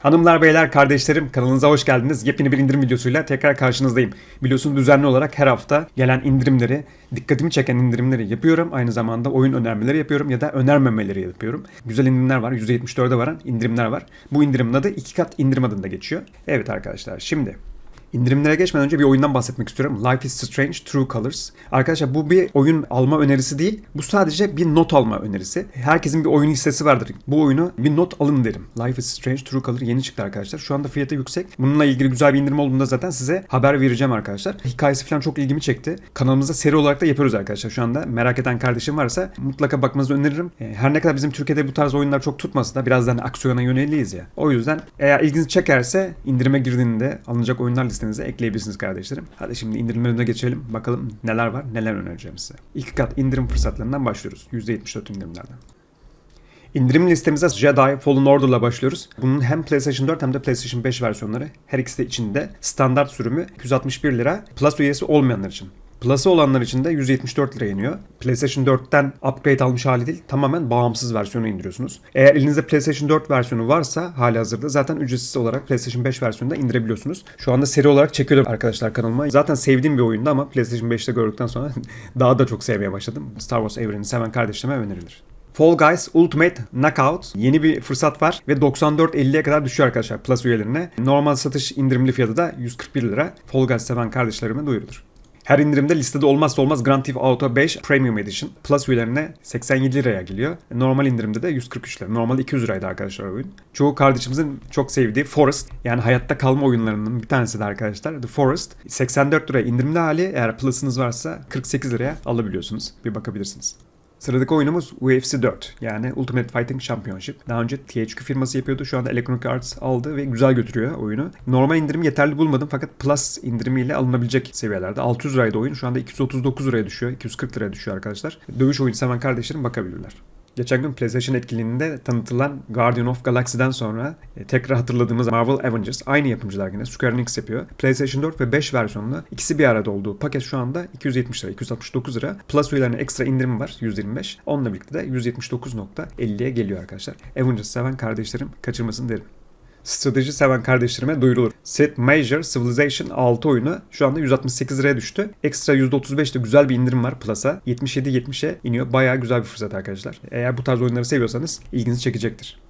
Hanımlar, beyler, kardeşlerim kanalınıza hoş geldiniz. Yepyeni bir indirim videosuyla tekrar karşınızdayım. Biliyorsunuz düzenli olarak her hafta gelen indirimleri, dikkatimi çeken indirimleri yapıyorum. Aynı zamanda oyun önermeleri yapıyorum ya da önermemeleri yapıyorum. Güzel indirimler var. %74'e varan indirimler var. Bu indirimin adı iki kat indirim adında geçiyor. Evet arkadaşlar şimdi İndirimlere geçmeden önce bir oyundan bahsetmek istiyorum. Life is Strange True Colors. Arkadaşlar bu bir oyun alma önerisi değil. Bu sadece bir not alma önerisi. Herkesin bir oyun listesi vardır. Bu oyunu bir not alın derim. Life is Strange True Color yeni çıktı arkadaşlar. Şu anda fiyatı yüksek. Bununla ilgili güzel bir indirim olduğunda zaten size haber vereceğim arkadaşlar. Hikayesi falan çok ilgimi çekti. Kanalımızda seri olarak da yapıyoruz arkadaşlar. Şu anda merak eden kardeşim varsa mutlaka bakmanızı öneririm. E, Her ne kadar bizim Türkiye'de bu tarz oyunlar çok tutmasa da birazdan aksiyona yöneliyiz ya. O yüzden eğer ilginizi çekerse indirime girdiğinde alınacak oyunlar listenize ekleyebilirsiniz kardeşlerim. Hadi şimdi indirimlerine geçelim. Bakalım neler var, neler önereceğim size. İki kat indirim fırsatlarından başlıyoruz. %74 indirimlerden. İndirim listemize Jedi Fallen Order'la başlıyoruz. Bunun hem PlayStation 4 hem de PlayStation 5 versiyonları her ikisi de içinde. Standart sürümü 261 lira. Plus üyesi olmayanlar için. Plus'ı olanlar için de 174 lira iniyor. PlayStation 4'ten upgrade almış hali değil, tamamen bağımsız versiyonu indiriyorsunuz. Eğer elinizde PlayStation 4 versiyonu varsa hali hazırda zaten ücretsiz olarak PlayStation 5 versiyonunda indirebiliyorsunuz. Şu anda seri olarak çekiyorum arkadaşlar kanalıma. Zaten sevdiğim bir oyundu ama PlayStation 5'te gördükten sonra daha da çok sevmeye başladım. Star Wars evrenini seven kardeşlerime önerilir. Fall Guys Ultimate Knockout yeni bir fırsat var ve 94.50'ye kadar düşüyor arkadaşlar Plus üyelerine. Normal satış indirimli fiyatı da 141 lira. Fall Guys seven kardeşlerime duyurulur. Her indirimde listede olmazsa olmaz Grand Theft Auto 5 Premium Edition Plus üyelerine 87 liraya geliyor. Normal indirimde de 143 lira. Normal 200 liraydı arkadaşlar oyun. Çoğu kardeşimizin çok sevdiği Forest yani hayatta kalma oyunlarının bir tanesi de arkadaşlar The Forest. 84 liraya indirimli hali eğer Plus'ınız varsa 48 liraya alabiliyorsunuz. Bir bakabilirsiniz. Sıradaki oyunumuz UFC 4 yani Ultimate Fighting Championship. Daha önce THQ firması yapıyordu. Şu anda Electronic Arts aldı ve güzel götürüyor oyunu. Normal indirim yeterli bulmadım fakat Plus indirimiyle alınabilecek seviyelerde. 600 liraydı oyun. Şu anda 239 liraya düşüyor. 240 liraya düşüyor arkadaşlar. Dövüş oyunu seven kardeşlerim bakabilirler. Geçen gün PlayStation etkinliğinde tanıtılan Guardian of Galaxy'den sonra e, tekrar hatırladığımız Marvel Avengers aynı yapımcılar yine Square Enix yapıyor. PlayStation 4 ve 5 versiyonlu ikisi bir arada olduğu paket şu anda 270 lira, 269 lira. Plus üyelerine ekstra indirim var 125. Onunla birlikte de 179.50'ye geliyor arkadaşlar. Avengers seven kardeşlerim kaçırmasın derim strateji seven kardeşlerime duyurulur. Set Major Civilization 6 oyunu şu anda 168 liraya düştü. Ekstra %35'te güzel bir indirim var Plus'a. 77-70'e iniyor. Bayağı güzel bir fırsat arkadaşlar. Eğer bu tarz oyunları seviyorsanız ilginizi çekecektir.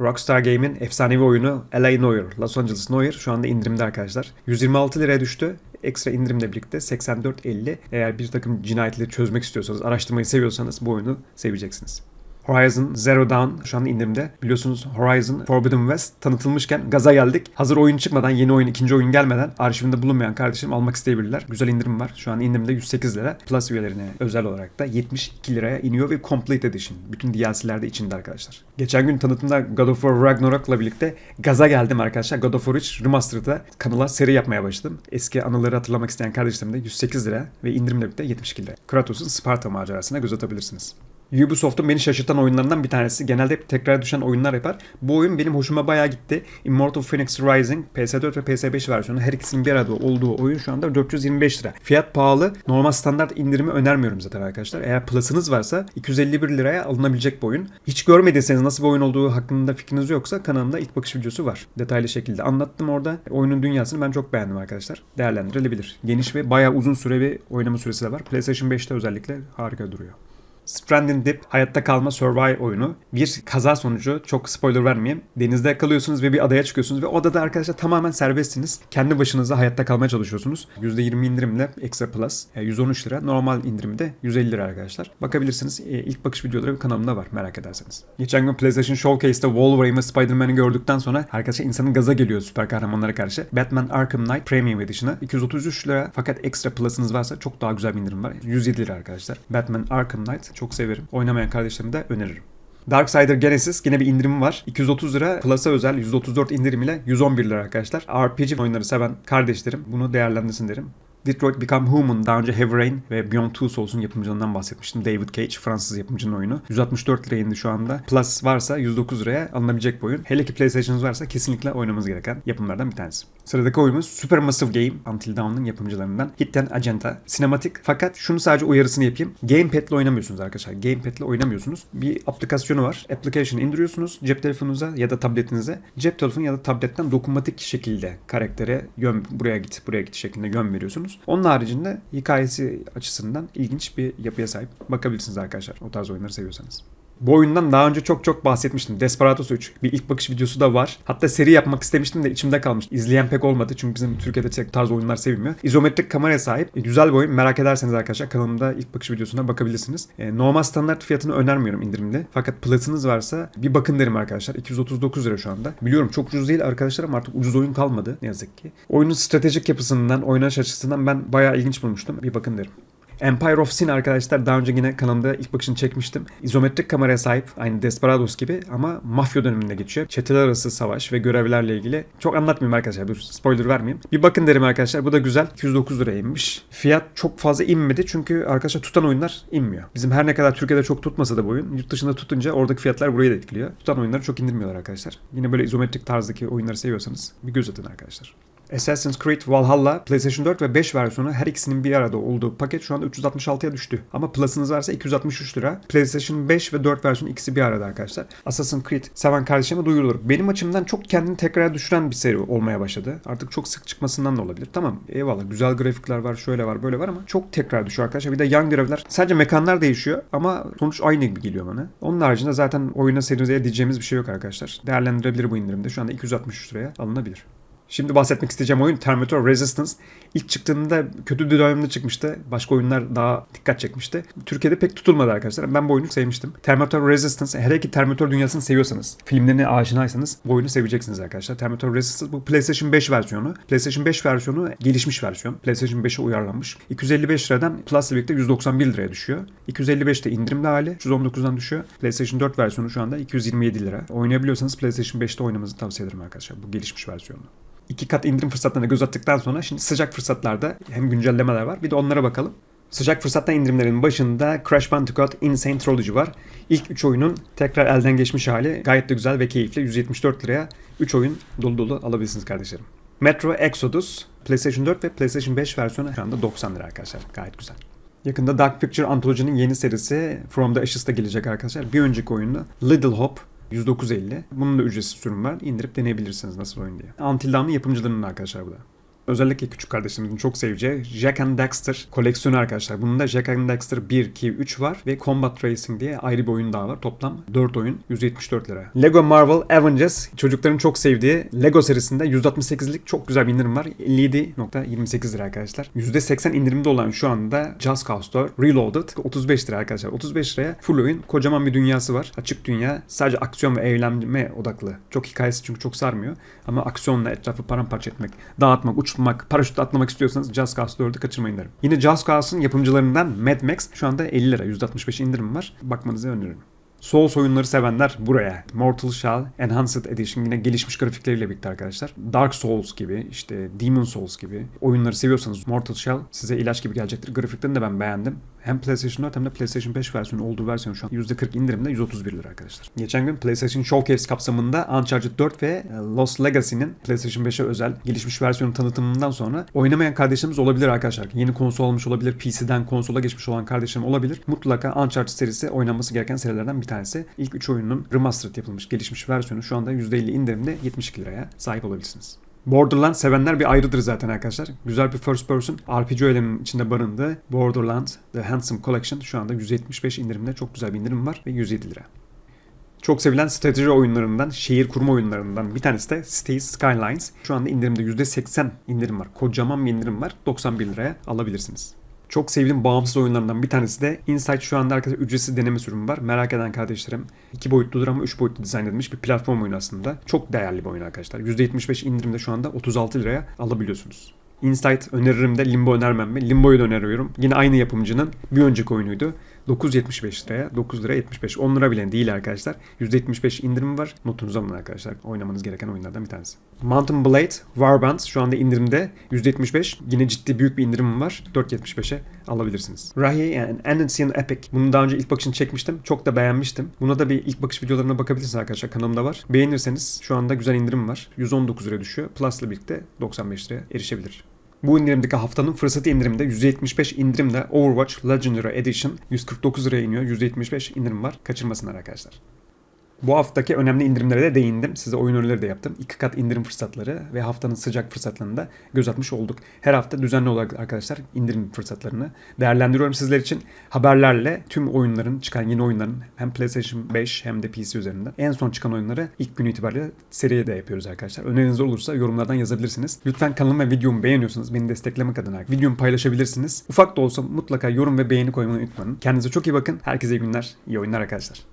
Rockstar Game'in efsanevi oyunu LA Noir, Los Angeles Noir şu anda indirimde arkadaşlar. 126 liraya düştü. Ekstra indirimle birlikte 84.50. Eğer bir takım cinayetleri çözmek istiyorsanız, araştırmayı seviyorsanız bu oyunu seveceksiniz. Horizon Zero Dawn şu anda indirimde. Biliyorsunuz Horizon Forbidden West tanıtılmışken gaza geldik. Hazır oyun çıkmadan, yeni oyun, ikinci oyun gelmeden arşivinde bulunmayan kardeşlerim almak isteyebilirler. Güzel indirim var. Şu an indirimde 108 lira. Plus üyelerine özel olarak da 72 liraya iniyor ve Complete Edition. Bütün DLC'ler de içinde arkadaşlar. Geçen gün tanıtımda God of War Ragnarok'la birlikte gaza geldim arkadaşlar. God of War 3 Remastered'da kanala seri yapmaya başladım. Eski anıları hatırlamak isteyen kardeşlerim de 108 lira ve indirimle birlikte 72 lira. Kratos'un Sparta macerasına göz atabilirsiniz. Ubisoft'un beni şaşırtan oyunlarından bir tanesi. Genelde hep tekrar düşen oyunlar yapar. Bu oyun benim hoşuma bayağı gitti. Immortal Phoenix Rising PS4 ve PS5 versiyonu her ikisinin bir arada olduğu oyun şu anda 425 lira. Fiyat pahalı. Normal standart indirimi önermiyorum zaten arkadaşlar. Eğer Plus'ınız varsa 251 liraya alınabilecek bir oyun. Hiç görmediyseniz nasıl bir oyun olduğu hakkında fikriniz yoksa kanalımda ilk bakış videosu var. Detaylı şekilde anlattım orada. Oyunun dünyasını ben çok beğendim arkadaşlar. Değerlendirilebilir. Geniş ve bayağı uzun süre bir oynama süresi de var. PlayStation 5'te özellikle harika duruyor. Stranding Deep hayatta kalma survival oyunu. Bir kaza sonucu çok spoiler vermeyeyim. Denizde kalıyorsunuz ve bir adaya çıkıyorsunuz ve o adada arkadaşlar tamamen serbestsiniz. Kendi başınıza hayatta kalmaya çalışıyorsunuz. %20 indirimle Extra Plus e, 113 lira. Normal indirimi de 150 lira arkadaşlar. Bakabilirsiniz. E, ilk bakış videoları kanalımda var merak ederseniz. Geçen gün PlayStation Showcase'te Wolverine ve Spider-Man'i gördükten sonra arkadaşlar insanın gaza geliyor süper kahramanlara karşı. Batman Arkham Knight Premium Edition'a 233 lira fakat Extra Plus'ınız varsa çok daha güzel bir indirim var. 107 lira arkadaşlar. Batman Arkham Knight çok severim. Oynamayan kardeşlerime de öneririm. Darksider Genesis yine bir indirim var. 230 lira Plus'a özel 134 indirimiyle 111 lira arkadaşlar. RPG oyunları seven kardeşlerim bunu değerlendirsin derim. Detroit Become Human daha önce Heavy Rain ve Beyond Two Souls'un yapımcılarından bahsetmiştim. David Cage Fransız yapımcının oyunu. 164 liraya indi şu anda. Plus varsa 109 liraya alınabilecek bir oyun. Hele ki PlayStation'ınız varsa kesinlikle oynamanız gereken yapımlardan bir tanesi. Sıradaki oyunumuz Supermassive Game, Until Dawn'ın yapımcılarından. Hidden Agenda. Sinematik fakat şunu sadece uyarısını yapayım. Gamepad'le oynamıyorsunuz arkadaşlar. Gamepad'le oynamıyorsunuz. Bir aplikasyonu var. Application indiriyorsunuz cep telefonunuza ya da tabletinize. Cep telefonu ya da tabletten dokunmatik şekilde karaktere yön, buraya git, buraya git şeklinde yön veriyorsunuz. Onun haricinde hikayesi açısından ilginç bir yapıya sahip. Bakabilirsiniz arkadaşlar o tarz oyunları seviyorsanız. Bu oyundan daha önce çok çok bahsetmiştim. Desperados 3. Bir ilk bakış videosu da var. Hatta seri yapmak istemiştim de içimde kalmış. İzleyen pek olmadı çünkü bizim Türkiye'de tek tarz oyunlar sevilmiyor. İzometrik kameraya sahip. E, güzel bir oyun. Merak ederseniz arkadaşlar kanalımda ilk bakış videosuna bakabilirsiniz. E, normal standart fiyatını önermiyorum indirimde. Fakat Plus'ınız varsa bir bakın derim arkadaşlar. 239 lira şu anda. Biliyorum çok ucuz değil arkadaşlar ama artık ucuz oyun kalmadı ne yazık ki. Oyunun stratejik yapısından, oynanış açısından ben bayağı ilginç bulmuştum. Bir bakın derim. Empire of Sin arkadaşlar daha önce yine kanalımda ilk bakışını çekmiştim. İzometrik kameraya sahip aynı Desperados gibi ama mafya döneminde geçiyor. Çeteler arası savaş ve görevlerle ilgili. Çok anlatmayayım arkadaşlar dur spoiler vermeyeyim. Bir bakın derim arkadaşlar bu da güzel. 209 liraya inmiş. Fiyat çok fazla inmedi çünkü arkadaşlar tutan oyunlar inmiyor. Bizim her ne kadar Türkiye'de çok tutmasa da bu oyun yurt dışında tutunca oradaki fiyatlar burayı da etkiliyor. Tutan oyunları çok indirmiyorlar arkadaşlar. Yine böyle izometrik tarzdaki oyunları seviyorsanız bir göz atın arkadaşlar. Assassin's Creed Valhalla PlayStation 4 ve 5 versiyonu her ikisinin bir arada olduğu paket şu anda 366'ya düştü. Ama Plus'ınız varsa 263 lira. PlayStation 5 ve 4 versiyonu ikisi bir arada arkadaşlar. Assassin's Creed seven kardeşime duyurulur. Benim açımdan çok kendini tekrar düşüren bir seri olmaya başladı. Artık çok sık çıkmasından da olabilir. Tamam eyvallah güzel grafikler var şöyle var böyle var ama çok tekrar düşüyor arkadaşlar. Bir de yan görevler sadece mekanlar değişiyor ama sonuç aynı gibi geliyor bana. Onun haricinde zaten oyuna serize diyeceğimiz bir şey yok arkadaşlar. Değerlendirebilir bu indirimde. Şu anda 263 liraya alınabilir. Şimdi bahsetmek isteyeceğim oyun Terminator Resistance. İlk çıktığında kötü bir dönemde çıkmıştı. Başka oyunlar daha dikkat çekmişti. Türkiye'de pek tutulmadı arkadaşlar. Ben bu oyunu sevmiştim. Terminator Resistance, her iki Terminator dünyasını seviyorsanız, filmlerine aşinaysanız bu oyunu seveceksiniz arkadaşlar. Terminator Resistance bu PlayStation 5 versiyonu. PlayStation 5 versiyonu gelişmiş versiyon. PlayStation 5'e uyarlanmış. 255 liradan Plus birlikte 191 liraya düşüyor. 255 de indirimli hali. 319'dan düşüyor. PlayStation 4 versiyonu şu anda 227 lira. Oynayabiliyorsanız PlayStation 5'te oynamanızı tavsiye ederim arkadaşlar. Bu gelişmiş versiyonu iki kat indirim fırsatlarına göz attıktan sonra şimdi sıcak fırsatlarda hem güncellemeler var bir de onlara bakalım. Sıcak fırsattan indirimlerin başında Crash Bandicoot Insane Trilogy var. İlk 3 oyunun tekrar elden geçmiş hali gayet de güzel ve keyifli. 174 liraya 3 oyun dolu dolu alabilirsiniz kardeşlerim. Metro Exodus PlayStation 4 ve PlayStation 5 versiyonu şu anda 90 lira arkadaşlar. Gayet güzel. Yakında Dark Picture Anthology'nin yeni serisi From the Ashes'ta gelecek arkadaşlar. Bir önceki oyunu Little Hope 109.50. Bunun da ücretsiz sürüm var. İndirip deneyebilirsiniz nasıl oyun diye. Until yapımcılarının arkadaşlar bu da. Özellikle küçük kardeşimizin çok seveceği Jack and Daxter koleksiyonu arkadaşlar. Bunun da Jack and Daxter 1, 2, 3 var ve Combat Racing diye ayrı bir oyun daha var. Toplam 4 oyun 174 lira. Lego Marvel Avengers çocukların çok sevdiği Lego serisinde 168'lik çok güzel bir indirim var. 57.28 lira arkadaşlar. %80 indirimde olan şu anda Just Cause 4 Reloaded 35 lira arkadaşlar. 35 liraya full oyun. Kocaman bir dünyası var. Açık dünya. Sadece aksiyon ve eğlenme odaklı. Çok hikayesi çünkü çok sarmıyor. Ama aksiyonla etrafı paramparça etmek, dağıtmak, uçmak, paraşütle atlamak istiyorsanız Just Cause 4'ü kaçırmayın derim. Yine Just Cause'ın yapımcılarından Mad Max şu anda 50 lira. %65 indirim var. Bakmanızı öneririm. Souls oyunları sevenler buraya. Mortal Shell Enhanced Edition yine gelişmiş grafikleriyle birlikte arkadaşlar. Dark Souls gibi işte Demon Souls gibi oyunları seviyorsanız Mortal Shell size ilaç gibi gelecektir. Grafiklerini de ben beğendim. Hem PlayStation 4 hem de PlayStation 5 versiyonu olduğu versiyon şu an %40 indirimde 131 lira arkadaşlar. Geçen gün PlayStation Showcase kapsamında Uncharted 4 ve Lost Legacy'nin PlayStation 5'e özel gelişmiş versiyonu tanıtımından sonra oynamayan kardeşlerimiz olabilir arkadaşlar. Yeni konsol almış olabilir, PC'den konsola geçmiş olan kardeşlerim olabilir. Mutlaka Uncharted serisi oynanması gereken serilerden bir tanesi. İlk 3 oyunun remastered yapılmış, gelişmiş versiyonu şu anda %50 indirimde 72 liraya sahip olabilirsiniz. Borderlands sevenler bir ayrıdır zaten arkadaşlar. Güzel bir first person RPG öğelerinin içinde barındığı Borderlands The Handsome Collection şu anda 175 indirimde çok güzel bir indirim var ve 107 lira. Çok sevilen strateji oyunlarından, şehir kurma oyunlarından bir tanesi de Cities Skylines. Şu anda indirimde %80 indirim var. Kocaman bir indirim var. 91 liraya alabilirsiniz. Çok sevdiğim bağımsız oyunlarından bir tanesi de Insight şu anda arkadaşlar ücretsiz deneme sürümü var. Merak eden kardeşlerim. 2 boyutludur ama 3 boyutlu dizayn edilmiş bir platform oyunu aslında. Çok değerli bir oyun arkadaşlar. %75 indirimde şu anda 36 liraya alabiliyorsunuz. Insight öneririm de Limbo önermem mi? Limbo'yu da öneriyorum. Yine aynı yapımcının bir önceki oyunuydu. 9.75 liraya 9 lira 75 10 lira bile değil arkadaşlar. %75 indirim var. Notunuza alın arkadaşlar. Oynamanız gereken oyunlardan bir tanesi. Mountain Blade Warband şu anda indirimde %75. Yine ciddi büyük bir indirim var. 4.75'e alabilirsiniz. Rahi and Ancient Epic. Bunu daha önce ilk bakışını çekmiştim. Çok da beğenmiştim. Buna da bir ilk bakış videolarına bakabilirsiniz arkadaşlar. Kanalımda var. Beğenirseniz şu anda güzel indirim var. 119 lira düşüyor. Plus'la birlikte 95 liraya erişebilir. Bu indirimdeki haftanın fırsatı indirimde %75 indirimde Overwatch Legendary Edition 149 liraya iniyor. %75 indirim var. Kaçırmasınlar arkadaşlar. Bu haftaki önemli indirimlere de değindim. Size oyun önerileri de yaptım. İki kat indirim fırsatları ve haftanın sıcak fırsatlarını da göz atmış olduk. Her hafta düzenli olarak arkadaşlar indirim fırsatlarını değerlendiriyorum sizler için. Haberlerle tüm oyunların, çıkan yeni oyunların hem PlayStation 5 hem de PC üzerinde en son çıkan oyunları ilk gün itibariyle seriye de yapıyoruz arkadaşlar. Öneriniz olursa yorumlardan yazabilirsiniz. Lütfen kanalımı ve videomu beğeniyorsanız beni desteklemek adına videomu paylaşabilirsiniz. Ufak da olsa mutlaka yorum ve beğeni koymayı unutmayın. Kendinize çok iyi bakın. Herkese iyi günler, iyi oyunlar arkadaşlar.